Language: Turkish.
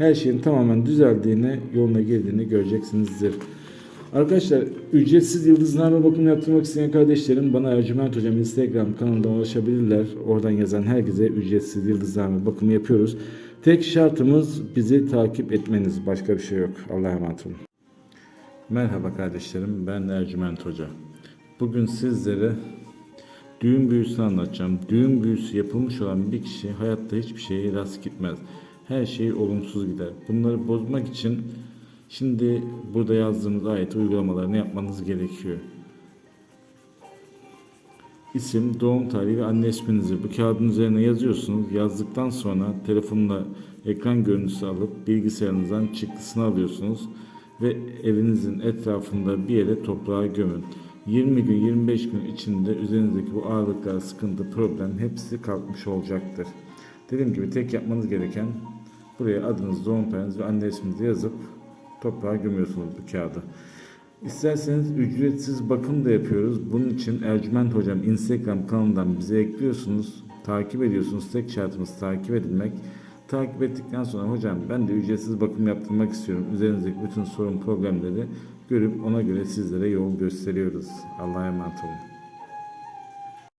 her şeyin tamamen düzeldiğini, yoluna girdiğini göreceksinizdir. Arkadaşlar ücretsiz yıldızlarla bakım yaptırmak isteyen kardeşlerim bana Ercüment Hocam Instagram kanalından ulaşabilirler. Oradan yazan herkese ücretsiz yıldızlarla bakımı yapıyoruz. Tek şartımız bizi takip etmeniz. Başka bir şey yok. Allah'a emanet olun. Merhaba kardeşlerim ben Ercüment Hoca. Bugün sizlere düğün büyüsünü anlatacağım. Düğün büyüsü yapılmış olan bir kişi hayatta hiçbir şeye rast gitmez. Her şey olumsuz gider. Bunları bozmak için şimdi burada yazdığımız ayet uygulamalarını yapmanız gerekiyor. İsim, doğum tarihi ve anne isminizi bu kağıdın üzerine yazıyorsunuz. Yazdıktan sonra telefonla ekran görüntüsü alıp bilgisayarınızdan çıktısını alıyorsunuz ve evinizin etrafında bir yere toprağa gömün. 20 gün 25 gün içinde üzerinizdeki bu ağırlıklar, sıkıntı, problem hepsi kalkmış olacaktır. Dediğim gibi tek yapmanız gereken buraya adınız, doğum tarihiniz ve anne isminizi yazıp toprağa gömüyorsunuz bu kağıdı. İsterseniz ücretsiz bakım da yapıyoruz. Bunun için Ercüment Hocam Instagram kanalından bizi ekliyorsunuz. Takip ediyorsunuz. Tek şartımız takip edilmek. Takip ettikten sonra hocam ben de ücretsiz bakım yaptırmak istiyorum. Üzerinizdeki bütün sorun problemleri görüp ona göre sizlere yol gösteriyoruz. Allah'a emanet olun.